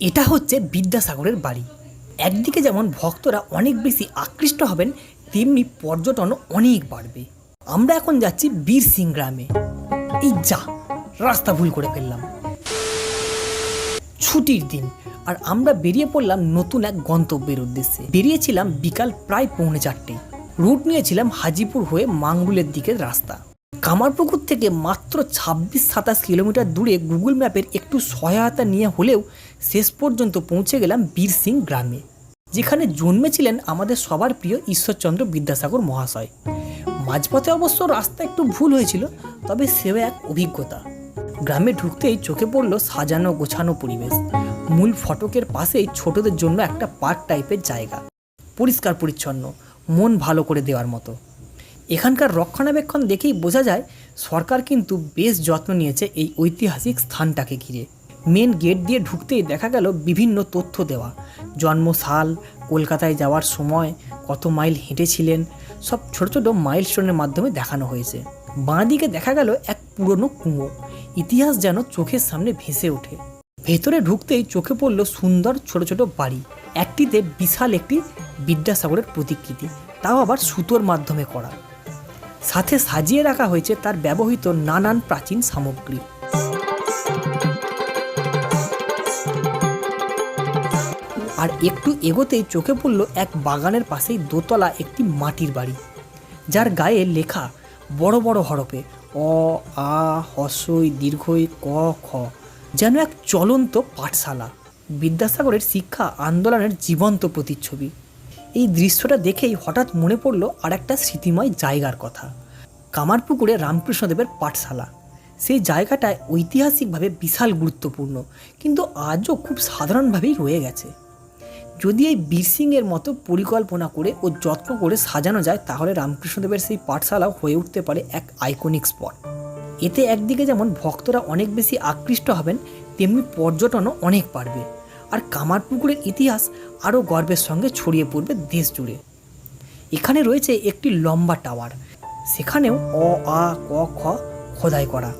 এটা হচ্ছে বিদ্যাসাগরের বাড়ি। একদিকে যেমন ভক্তরা অনেক বেশি আকৃষ্ট হবেন, তেমনি পর্যটন অনেক বাড়বে। আমরা এখন যাচ্ছি বীর সিং গ্রামে। এই যা, রাস্তা ভুল করে ফেললাম। ছুটির দিন, আর আমরা বেরিয়ে পড়লাম নতুন এক গন্তব্যের উদ্দেশ্যে। বেরিয়েছিলাম বিকাল প্রায় পৌনে চারটে। রুট নিয়েছিলাম হাজিপুর হয়ে মাঙ্গুলের দিকের রাস্তা। কামারপুকুর থেকে মাত্র ছাব্বিশ সাতাশ কিলোমিটার দূরে গুগল ম্যাপের একটু সহায়তা নিয়ে হলেও শেষ পর্যন্ত পৌঁছে গেলাম বীর সিং গ্রামে, যেখানে জন্মেছিলেন আমাদের সবার প্রিয় ঈশ্বরচন্দ্র বিদ্যাসাগর মহাশয়। মাঝপথে অবশ্য রাস্তা একটু ভুল হয়েছিল, তবে সেও এক অভিজ্ঞতা। গ্রামে ঢুকতেই চোখে পড়ল সাজানো গোছানো পরিবেশ। মূল ফটকের পাশেই ছোটদের জন্য একটা পার্ক টাইপের জায়গা। পরিষ্কার পরিচ্ছন্ন, মন ভালো করে দেওয়ার মতো। এখানকার রক্ষণাবেক্ষণ দেখেই বোঝা যায়, সরকার কিন্তু বেশ যত্ন নিয়েছে এই ঐতিহাসিক স্থানটাকে ঘিরে। মেন গেট দিয়ে ঢুকতেই দেখা গেল বিভিন্ন তথ্য দেওয়া। জন্মসাল, কলকাতায় যাওয়ার সময়, কত মাইল হেঁটেছিলেন, সব ছোট ছোট মাইলস্টোনের মাধ্যমে দেখানো হয়েছে। বাঁ দিকে দেখা গেল এক পুরনো কুঁয়ো। ইতিহাস যেন চোখের সামনে ভেসে ওঠে। ভেতরে ঢুকতেই চোখে পড়ল সুন্দর ছোট ছোট বাড়ি। একটিতে বিশাল একটি বিদ্যাসাগরের প্রতিকৃতি, তাও আবার সুতোর মাধ্যমে করা। সাথে সাজিয়ে রাখা হয়েছে তার ব্যবহৃত নানান প্রাচীন সামগ্রী। আর একটু এগোতেই চোখে পড়ল এক বাগানের পাশেই দোতলা একটি মাটির বাড়ি, যার গায়ে লেখা বড় বড় হরপে অ, আ হস্যই দীর্ঘই ক, খ, যেন এক চলন্ত পাঠশালা, বিদ্যাসাগরের শিক্ষা আন্দোলনের জীবন্ত প্রতিচ্ছবি। এই দৃশ্যটা দেখেই হঠাৎ মনে পড়ল আর একটা স্মৃতিময় জায়গার কথা। কামারপুকুরে রামকৃষ্ণদেবের পাঠশালা। সেই জায়গাটায় ঐতিহাসিকভাবে বিশাল গুরুত্বপূর্ণ, কিন্তু আজও খুব সাধারণভাবেই রয়ে গেছে। যদি এই বীরসিংয়ের মতো পরিকল্পনা করে ও যত্ন করে সাজানো যায়, তাহলে রামকৃষ্ণদেবের সেই পাঠশালাও হয়ে উঠতে পারে এক আইকনিক স্পট এতে একদিকে যেমন ভক্তরা অনেক বেশি আকৃষ্ট হবেন, তেমনি পর্যটনও অনেক বাড়বে। আর কামারপুকুরের ইতিহাস আরও গর্বের সঙ্গে ছড়িয়ে পড়বে দেশ জুড়ে। এখানে রয়েছে একটি লম্বা টাওয়ার, সেখানেও অ, আ, ক, খ খোদাই করা।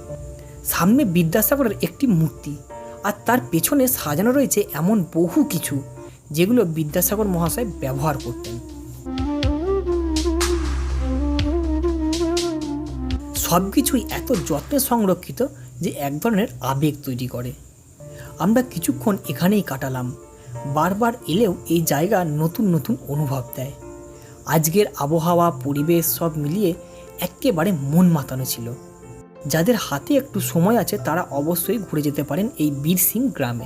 সামনে বিদ্যাসাগরের একটি মূর্তি, আর তার পেছনে সাজানো রয়েছে এমন বহু কিছু যেগুলো বিদ্যাসাগর মহাশয় ব্যবহার করতেন। সব কিছুই এত যত্নে সংরক্ষিত যে এক ধরনের আবেগ তৈরি করে। আমরা কিছুক্ষণ এখানেই কাটালাম। বারবার এলেও এই জায়গা নতুন নতুন অনুভব দেয়। আজকের আবহাওয়া, পরিবেশ সব মিলিয়ে একেবারে মন মাতানো ছিল। যাদের হাতে একটু সময় আছে তারা অবশ্যই ঘুরে যেতে পারেন এই বীর সিং গ্রামে।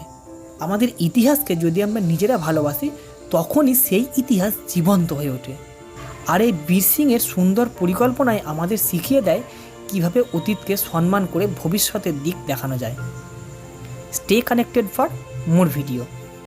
আমাদের ইতিহাসকে যদি আমরা নিজেরা ভালোবাসি, তখনই সেই ইতিহাস জীবন্ত হয়ে ওঠে। আর এই বীর সিংয়ের সুন্দর পরিকল্পনায় আমাদের শিখিয়ে দেয় কীভাবে অতীতকে সম্মান করে ভবিষ্যতের দিক দেখানো যায়। Stay connected for more video.